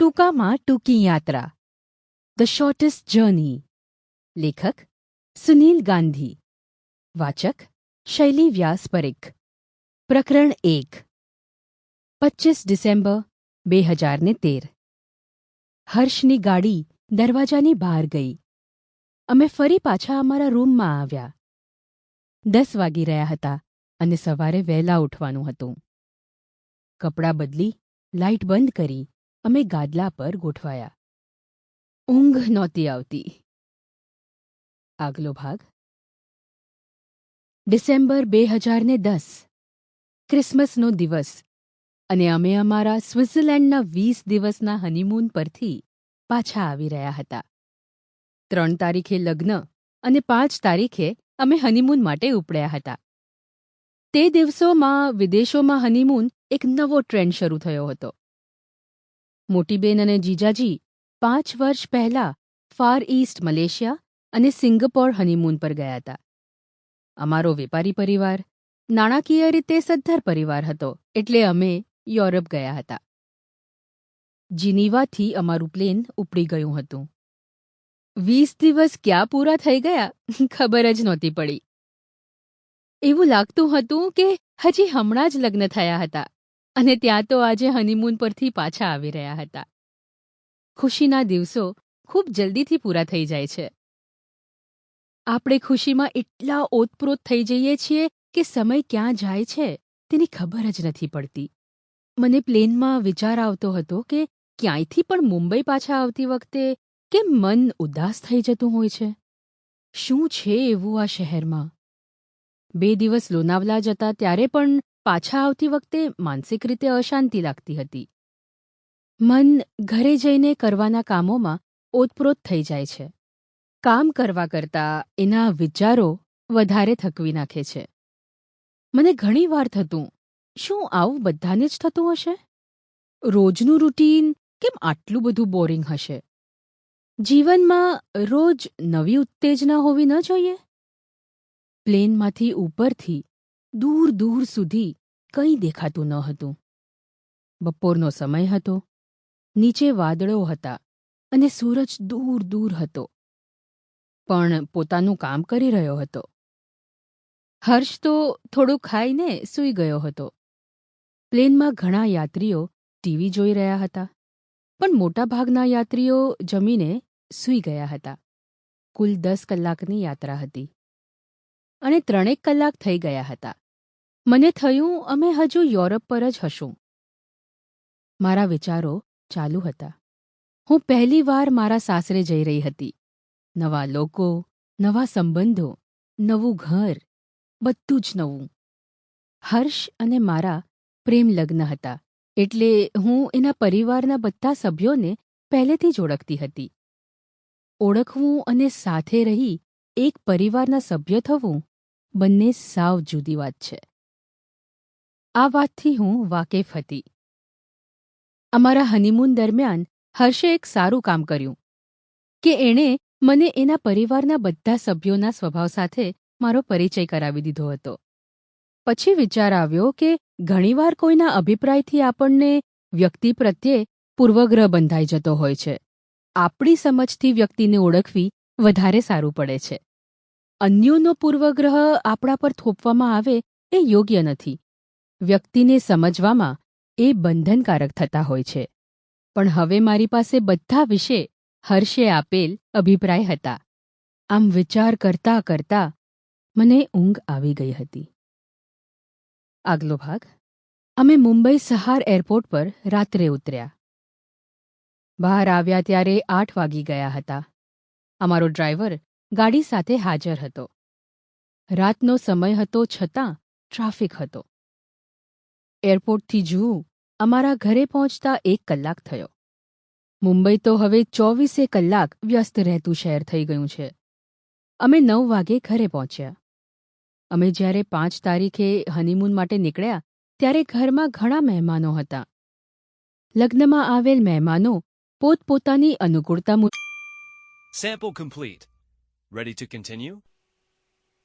ટૂંકામાં ટૂંકી યાત્રા. The shortest journey લેખક સુનીલ ગાંધી. વાચક શૈલી વ્યાસ પરીખ. પ્રકરણ એક. પચીસ ડિસેમ્બર બે હજાર ને તેર. હર્ષની ગાડી દરવાજાની બહાર ગઈ. અમે ફરી પાછા અમારા રૂમમાં આવ્યા. દસ વાગી રહ્યા હતા અને સવારે વહેલા ઉઠવાનું હતું. કપડાં બદલી લાઇટ બંધ કરી અમે ગાદલા પર ગોઠવાયા. ઊંઘ નહોતી આવતી. આગલો ભાગ. ડિસેમ્બર બે હજાર ને દસ. ક્રિસમસનો દિવસ. અને અમે અમારા સ્વિટ્ઝરલેન્ડના વીસ દિવસના હનીમૂન પરથી પાછા આવી રહ્યા હતા. ત્રણ તારીખે લગ્ન અને પાંચ તારીખે અમે હનીમૂન માટે ઉપડ્યા હતા. તે દિવસોમાં વિદેશોમાં હનીમૂન એક નવો ટ્રેન્ડ શરૂ થયો હતો. મોટીબેન અને જીજાજી પાંચ વર્ષ પહેલા ફાર ઇસ્ટ મલેશિયા અને સિંગાપોર હનીમૂન પર ગયા હતા. અમારો વેપારી પરિવાર, નાણાકીય રીતે સદ્ધર પરિવાર હતો, એટલે અમે યુરોપ ગયા હતા. જીનીવાથી અમારું પ્લેન ઉપડી ગયું હતું. વીસ દિવસ ક્યાં પૂરા થઈ ગયા? ખબર જ નહોતી પડી. એવું લાગતું હતું કે હજી હમણાં જ લગ્ન થયા હતા. અને ત્યાં તો આજે હનીમૂન પરથી પાછા આવી રહ્યા હતા. ખુશીના દિવસો ખૂબ જલ્દીથી પૂરા થઈ જાય છે. આપણે ખુશીમાં એટલા ઓતપ્રોત થઈ જઈએ છીએ કે સમય ક્યાં જાય છે તેની ખબર જ નથી પડતી. મને પ્લેનમાં વિચાર આવતો હતો કે ક્યાંયથી પણ મુંબઈ પાછા આવતી વખતે કેમ મન ઉદાસ થઈ જતું હોય છે. શું છે એવું આ શહેરમાં? બે દિવસ લોનાવલા જતા ત્યારે પણ પાછા આવતી વખતે માનસિક રીતે અશાંતિ લાગતી હતી. મન ઘરે જઈને કરવાના કામોમાં ઓતપ્રોત થઈ જાય છે. કામ કરવા કરતાં એના વિચારો વધારે થકવી નાખે છે. મને ઘણીવાર થતું, શું આવું બધાને જ થતું હશે? રોજનું રૂટીન કેમ આટલું બધું બોરિંગ હશે? જીવનમાં રોજ નવી ઉત્તેજના હોવી ન જોઈએ? પ્લેનમાંથી ઉપરથી દૂર દૂર સુધી કંઈ દેખાતું ન હતું. બપોરનો સમય હતો. નીચે વાદળો હતા અને સૂરજ દૂર દૂર હતો. પણ પોતાનું કામ કરી રહ્યો હતો. હર્ષ તો થોડું ખાઈને સૂઈ ગયો હતો. પ્લેનમાં ઘણા યાત્રીઓ ટીવી જોઈ રહ્યા હતા. પણ મોટાભાગના યાત્રીઓ જમીને સૂઈ ગયા હતા. કુલ દસ કલાકની યાત્રા હતી. અને ત્રણેક કલાક થઈ ગયા હતા. મને થયું, અમે હજુ યુરોપ પર જ હશું. મારા વિચારો ચાલુ હતા. હું પહેલી વાર મારા સાસરે જઈ રહી હતી. નવા લોકો, નવા સંબંધો, નવું ઘર, બધું જ નવું. હર્ષ અને મારા પ્રેમ લગ્ન હતા, એટલે હું એના પરિવારના બધા સભ્યોને પહેલેથી જ ઓળખતી હતી. ઓળખવું અને સાથે રહી એક પરિવારના સભ્ય થવું બંને સાવ જુદી વાત છે. આ વાતથી હું વાકેફ હતી. અમારા હનીમૂન દરમિયાન હર્ષે એક સારું કામ કર્યું, કે એણે મને એના પરિવારના બધા સભ્યોના સ્વભાવ સાથે મારો પરિચય કરાવી દીધો હતો. પછી વિચાર આવ્યો કે ઘણીવાર કોઈના અભિપ્રાયથી આપણને વ્યક્તિ પ્રત્યે પૂર્વગ્રહ બંધાઈ જતો હોય છે. આપણી સમજથી વ્યક્તિને ઓળખવી વધારે સારું પડે છે. અન્યોનો પૂર્વગ્રહ આપણા પર થોપવામાં આવે એ યોગ્ય નથી. વ્યક્તિને સમજવામાં એ બંધનકારક થતા હોય છે. પણ હવે મારી પાસે બધા વિશે હર્ષે આપેલ અભિપ્રાય હતા. આમ વિચાર કરતા કરતા મને ઊંઘ આવી ગઈ હતી. આગલો ભાગ. અમે મુંબઈ સહાર એરપોર્ટ પર રાત્રે ઉતર્યા. બહાર આવ્યા ત્યારે આઠ વાગી ગયા હતા. અમારો ડ્રાઈવર ગાડી સાથે હાજર હતો. રાતનો સમય હતો છતાં ટ્રાફિક હતો. એરપોર્ટથી જુઓ, અમારા ઘરે પહોંચતા એક કલાક થયો. મુંબઈ તો હવે ચોવીસે કલાક વ્યસ્ત રહેતું શહેર થઈ ગયું છે. અમે નવ વાગે ઘરે પહોંચ્યા. અમે જ્યારે પાંચ તારીખે હનીમૂન માટે નીકળ્યા, ત્યારે ઘરમાં ઘણા મહેમાનો હતા. લગ્નમાં આવેલ મહેમાનો પોતપોતાની અનુકૂળતા મુજબ Sample?